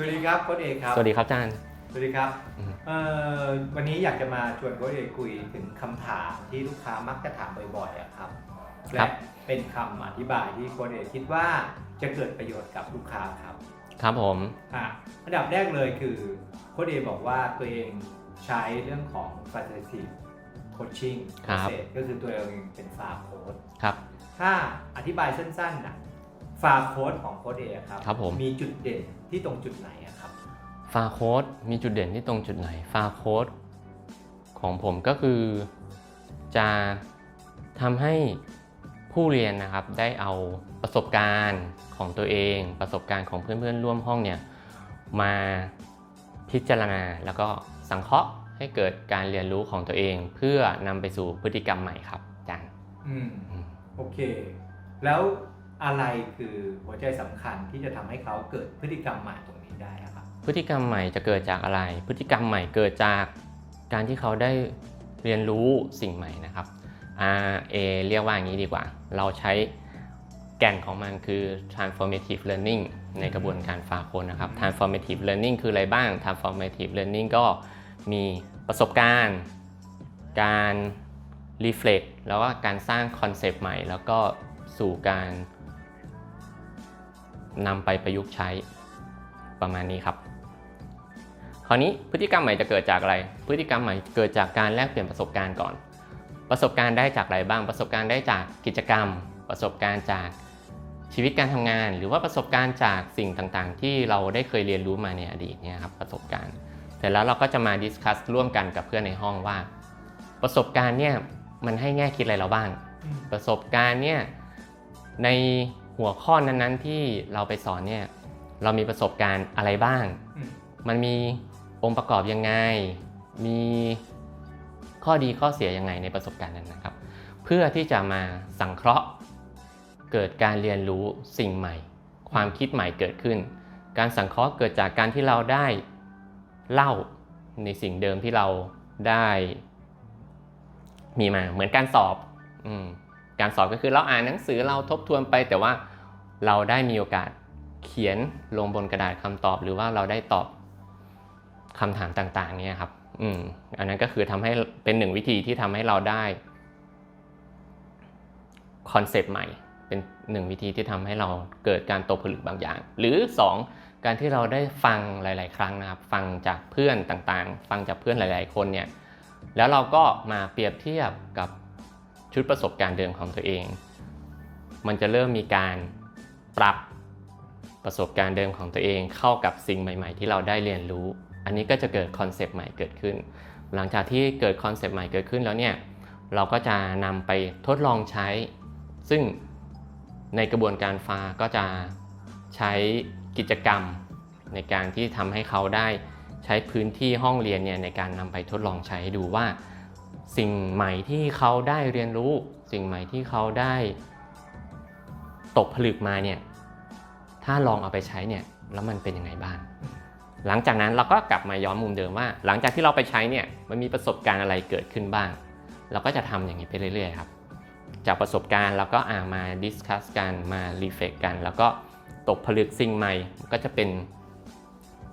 วัสดีครับโค้ชเอกครับ สวัสดีครับอาจารย์ สวัสดีครับอืม เอ่อวันนี้อยากจะมาชวนโค้ชเอกคุยถึงคำถามที่ลูกค้ามักจะถามบ่อยๆอะครับและเป็นคำอธิบายที่โค้ชเอกคิดว่าจะเกิดประโยชน์กับลูกค้าครับครับผม อะอันดับแรกเลยคือโค้ชเอกบอกว่าตัวเองใช้เรื่องของ facilitative coaching ครับ process ก็คือตัวเองเป็นฟาโค้ด ครับ ถ้าอธิบายสั้นๆนะฟาโค้ดของโค้ดเอกครับ ครับผม มีจุดเด่น ที่ตรงจุดไหนอะครับฟาโค้ดมีจุดเด่นที่ตรงจุดไหนฟาโค้ดของผมก็คือจะทำให้ผู้เรียนนะครับได้เอาประสบการณ์ของตัวเอง ประสบการณ์ของเพื่อนๆร่วมห้องเนี่ยมาพิจารณาแล้วก็สังเคราะห์ให้เกิดการเรียนรู้ของตัวเอง เพื่อนำไปสู่พฤติกรรมใหม่ครับอาจารย์อืมอืมโอเค แล้ว อะไรคือหัวใจสำคัญที่จะทำให้เขาเกิดพฤติกรรมใหม่ตรงนี้ได้อะครับ พฤติกรรมใหม่จะเกิดจากอะไร พฤติกรรมใหม่เกิดจากการที่เขาได้เรียนรู้สิ่งใหม่นะครับ R A เรียกว่าอย่างนี้ดีกว่า เราใช้แก่นของมันคือ transformative learning ในกระบวนการฟาโคนนะครับ transformative learning คืออะไรบ้าง transformative learning ก็มีประสบการณ์ การ reflect แล้วก็การสร้างคอนเซปต์ใหม่ แล้วก็สู่การ นำไปประยุกต์ใช้ประมาณนี้ครับ คราวนี้พฤติกรรมใหม่จะเกิดจากอะไร พฤติกรรมใหม่เกิดจากการแลกเปลี่ยนประสบการณ์ก่อน ประสบการณ์ได้จากอะไรบ้าง ประสบการณ์ได้จากกิจกรรม ประสบการณ์จากชีวิตการทำงาน หรือว่าประสบการณ์จากสิ่งต่างๆ ที่เราได้เคยเรียนรู้มาในอดีตเนี่ยครับประสบการณ์เสร็จแล้วเราก็จะมาดิสคัสร่วมกันกับเพื่อนในห้องว่า ประสบการณ์เนี่ยมันให้แง่คิดอะไรเราบ้าง ประสบการณ์เนี่ยใน หัวข้อนั้นๆ ที่เราไปสอนเนี่ยเรามีประสบการณ์อะไรบ้างอืมมันมีองค์ประกอบยังไง มีข้อดีข้อเสียยังไงในประสบการณ์นั้นนะครับ เพื่อที่จะมาสังเคราะห์ เกิดการเรียนรู้สิ่งใหม่ ความคิดใหม่เกิดขึ้น การสังเคราะห์เกิดจากการที่เราได้เล่าในสิ่งเดิมที่เราได้ มีมาเหมือนการสอบอมการสอบก็คือเราอ่านหนังสือเราทบทวนไปแต่ว่า เราได้มีโอกาสเขียนลงบนกระดาษคำตอบ หรือว่าเราได้ตอบคำถามต่างๆเนี่ยครับอืมอันนั้นก็คือทำให้เป็นหนึ่งวิธีที่ทำให้เราได้คอนเซปต์ใหม่ เป็นหนึ่งวิธีที่ทำให้เราเกิดการตกผลึกบางอย่าง หรือ 2 การที่เราได้ฟังหลาย ๆ ครั้งนะครับ ฟังจากเพื่อนต่างๆ ฟังจากเพื่อนหลาย ๆ คนเนี่ยแล้วเราก็มาเปรียบเทียบกับชุดประสบการณ์เดิมของตัวเอง มันจะเริ่มมีการ ปรับประสบการณ์เดิมของตัวเองเข้ากับสิ่งใหม่ ๆ ที่เราได้เรียนรู้ อันนี้ก็จะเกิดคอนเซปต์ใหม่เกิดขึ้น หลังจากที่เกิดคอนเซปต์ใหม่เกิดขึ้นแล้วเนี่ยเราก็จะนำไปทดลองใช้ ซึ่งในกระบวนการฟาก็จะใช้กิจกรรมในการที่ทำให้เขาได้ใช้พื้นที่ห้องเรียนเนี่ยในการนำไปทดลองใช้ดูว่า สิ่งใหม่ที่เขาได้เรียนรู้ สิ่งใหม่ที่เขาได้ ตกผลึกมาเนี่ยถ้าลองเอาไปใช้เนี่ยแล้วมันเป็นยังไงบ้าง หลังจากนั้นเราก็กลับมาย้อนมุมเดิมว่า หลังจากที่เราไปใช้เนี่ยมันมีประสบการณ์อะไรเกิดขึ้นบ้าง เราก็จะทำอย่างนี้ไปเรื่อย ๆ ครับ จากประสบการณ์เราก็อ่ามาดิสคัสกันมารีเฟกกัน แล้วก็ตกผลึกสิ่งใหม่ก็จะเป็น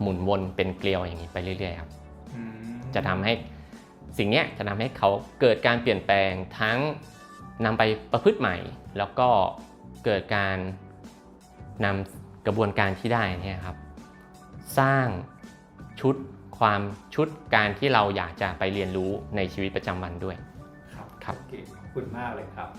หมุนวนเป็นเกลียวอย่างนี้ไปเรื่อยๆครับอืมจะทำให้สิ่งเนี้ยจะทำให้เขาเกิดการเปลี่ยนแปลงทั้งนำไปประพฤติใหม่ แล้วก็ เกิดการนำกระบวนการที่ได้เนี่ยครับ สร้างชุดความชุดการที่เราอยากจะไปเรียนรู้ในชีวิตประจำวันด้วย ครับ ครับ โอเคขอบคุณมากเลยครับ